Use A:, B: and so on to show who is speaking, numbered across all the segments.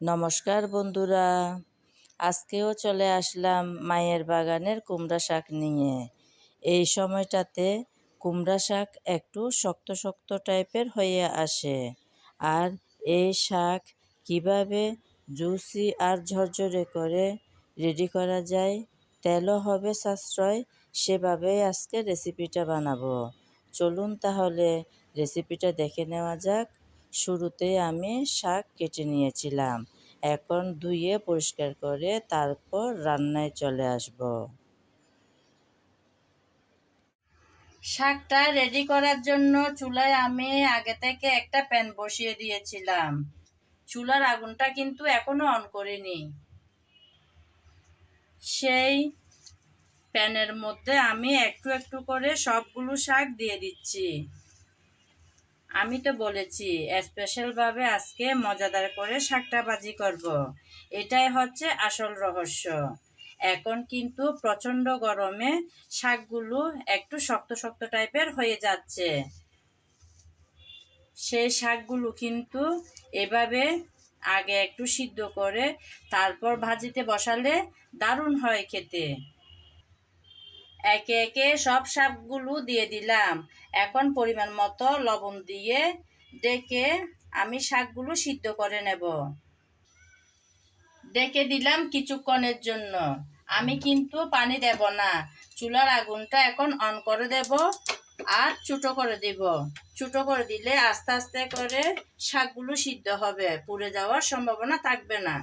A: নমস্কার বন্ধুরা। আজকেও চলে আসলাম মায়ের বাগানের কুমড়া শাক নিয়ে। এই সময়টাতে কুমড়া শাক একটু শক্ত শক্ত টাইপের হয়ে আসে। আর এই শাক কীভাবে জুসি আর ঝরঝরে করে রেডি করা যায়, তেলও হবে সাশ্রয়, সেভাবেই আজকে রেসিপিটা বানাবো। চলুন তাহলে রেসিপিটা দেখে নেওয়া যাক। শুরুতে আমি শাক কেটে নিয়েছিলাম। এখন ধুয়ে পরিষ্কার করে তারপর রান্নায় চলে আসব। শাকটা রেডি করার জন্য চুলায় আমি আগে থেকে একটা প্যান বসিয়ে দিয়েছিলাম। চুলার আগুনটা কিন্তু এখনও অন করিনি। সেই প্যানের মধ্যে আমি একটু একটু করে সবগুলো শাক দিয়ে দিচ্ছি। আমি তো বলেছি স্পেশালভাবে আজকে মজাদার করে শাকটা ভাজি করব। এটাই হচ্ছে আসল রহস্য। এখন কিন্তু প্রচণ্ড গরমে শাকগুলো একটু শক্ত শক্ত টাইপের হয়ে যাচ্ছে। সেই শাকগুলো কিন্তু এভাবে আগে একটু সিদ্ধ করে, তারপর ভাজিতে বসালে দারুণ হয় খেতে। একে একে সব শাকগুলো দিয়ে দিলাম। এখন পরিমাণ মতো লবণ দিয়ে ডেকে আমি শাকগুলো সিদ্ধ করে নেব। ডেকে দিলাম কিছুক্ষণের জন্য। আমি কিন্তু পানি দেব না। চুলার আগুনটা এখন অন করে দেব আর ছোটো করে দিব। ছোটো করে দিলে আস্তে আস্তে করে শাকগুলো সিদ্ধ হবে। পুড়ে যাওয়ার সম্ভাবনা থাকবে না।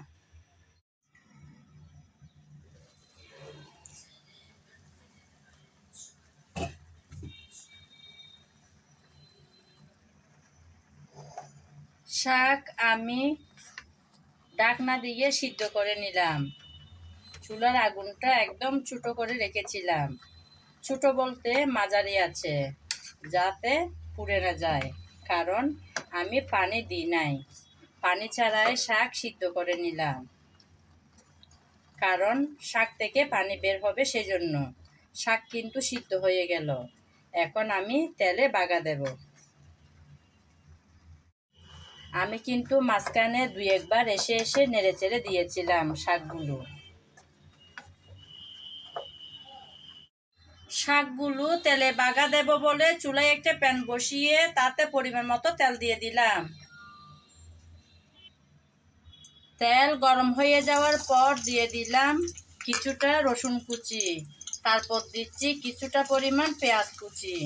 A: শাক আমি ডাকনা দিয়ে সিদ্ধ করে নিলাম। চুলার আগুনটা একদম ছোটো করে রেখেছিলাম। ছোটো বলতে মাঝারি আছে, যাতে পুড়ে না যায়, কারণ আমি পানি দিই নাই। পানি ছাড়াই শাক সিদ্ধ করে নিলাম। কারণ শাক থেকে পানি বের হবে সেজন্য। শাক কিন্তু সিদ্ধ হয়ে গেল। এখন আমি তেলে বাগা দেব। আমি কিন্তু মাঝখানে দুই একবার এসে এসে নেড়ে চেড়ে দিয়েছিলাম শাকগুলো। শাকগুলো তেলে বাগা দেব বলে চুলায় একটা প্যান বসিয়ে তাতে পরিমাণ মতো তেল দিয়ে দিলাম। তেল গরম হয়ে যাওয়ার পর দিয়ে দিলাম কিছুটা রসুন কুচি, তারপর দিচ্ছি কিছুটা পরিমাণ পেঁয়াজ কুচি।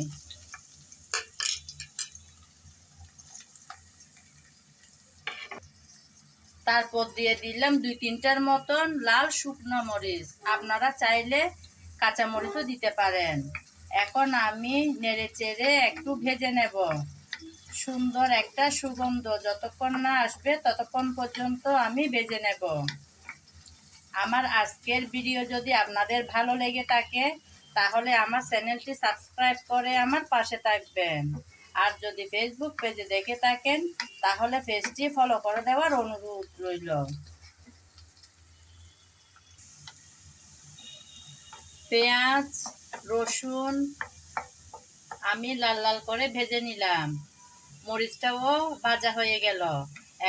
A: তারপর দিয়ে দিলাম দুই তিনটার মতন লাল শুকনো মরিচ। আপনারা চাইলে কাঁচা মরিচও দিতে পারেন। এখন আমি নেড়ে চেড়ে একটু ভেজে নেব। সুন্দর একটা সুগন্ধ যতক্ষণ না আসবে ততক্ষণ পর্যন্ত আমি ভেজে নেব। আমার আজকের ভিডিও যদি আপনাদের ভালো লেগে থাকে, তাহলে আমার চ্যানেলটি সাবস্ক্রাইব করে আমার পাশে থাকবেন। আর যদি ফেসবুক পেজে দেখে থাকেন, তাহলে পেজটি ফলো করে দেওয়ার অনুরোধ রইল। পেঁয়াজ, রসুন, আমি লাল লাল করে ভেজে নিলাম। মরিচটাও ভাজা হয়ে গেল।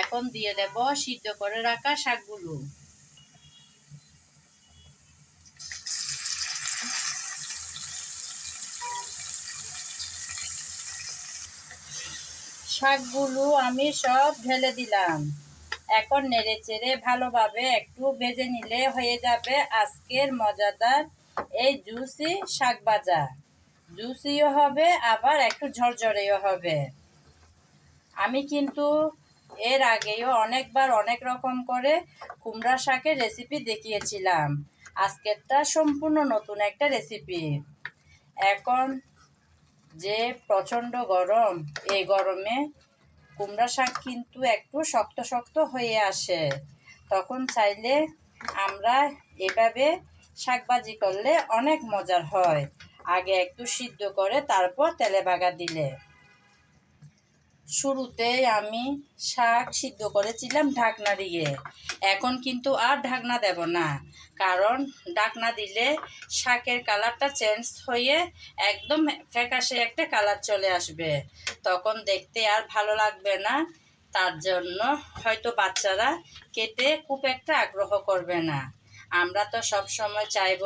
A: এখন দিয়ে দেব সিদ্ধ করে রাখা শাকগুলো। শাকগুলো আমি সব ঢেলে দিলাম। এখন নেড়ে চেড়ে ভালোভাবে একটু ভেজে নিলে হয়ে যাবে আজকের মজাদার এই জুসি শাক ভাজা। জুসিও হবে, আবার একটু ঝরঝরেও হবে। আমি কিন্তু এর আগেও অনেকবার অনেক রকম করে কুমড়া শাকের রেসিপি দেখিয়েছিলাম। আজকেরটা সম্পূর্ণ নতুন একটা রেসিপি। এখন যে প্রচণ্ড গরম এই গরমে কুমড়া শাক কিন্তু একটু শক্ত শক্ত হয়ে আসে। তখন চাইলে আমরা এভাবে শাকবাজি করলে অনেক মজার হয়। আগে একটু সিদ্ধ করে তারপর তেলে বাগা দিলে। শুরুতে আমি শাক সিদ্ধ করেছিলাম ঢাকনা দিয়ে। এখন কিন্তু আর ঢাকনা দেব না, কারণ ঢাকনা দিলে শাকের কালারটা চেঞ্জ হয়ে একদম ফ্যাকাশে একটা কালার চলে আসবে। তখন দেখতে আর ভালো লাগবে না, তার জন্য হয়তো বাচ্চারা খেতে খুব একটা আগ্রহ করবে না। আমরা তো সব সময় চাইব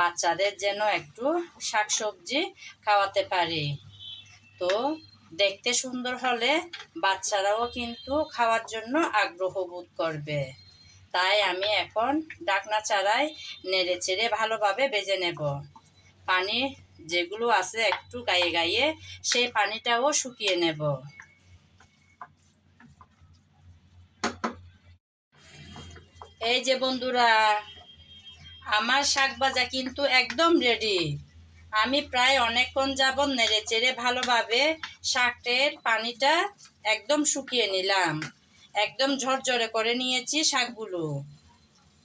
A: বাচ্চাদের যেন একটু শাকসবজি খাওয়াতে পারি। তো দেখতে সুন্দর হলে বাচ্চারাও কিন্তু খাওয়ার জন্য আগ্রহ বোধ করবে। তাই আমি এখন ডাকনা চারায় নেড়ে চেড়ে ভালোভাবে বেজে নেব। পানি যেগুলো আছে একটু গায়ে গায়ে, সেই পানিটাও শুকিয়ে নেব। এই যে বন্ধুরা, আমার শাক ভাজা কিন্তু একদম রেডি আমি প্রায় অনেকক্ষণ যাবৎ নেড়ে চেড়ে ভালোভাবে শাকের পানিটা একদম শুকিয়ে নিলাম। একদম ঝরঝরে করে নিয়েছি শাকগুলো।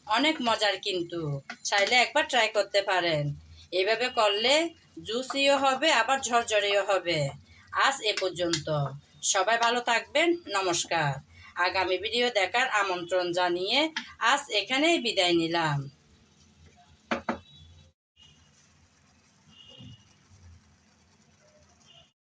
A: অনেক মজার কিন্তু। চাইলে একবার ট্রাই করতে পারেন। এভাবে করলে জুসিও হবে, আবার ঝরঝরেও হবে। আজ এ পর্যন্ত। সবাই ভালো থাকবেন। নমস্কার। আগামী ভিডিও দেখার আমন্ত্রণ জানিয়ে আজ এখানেই বিদায় নিলাম।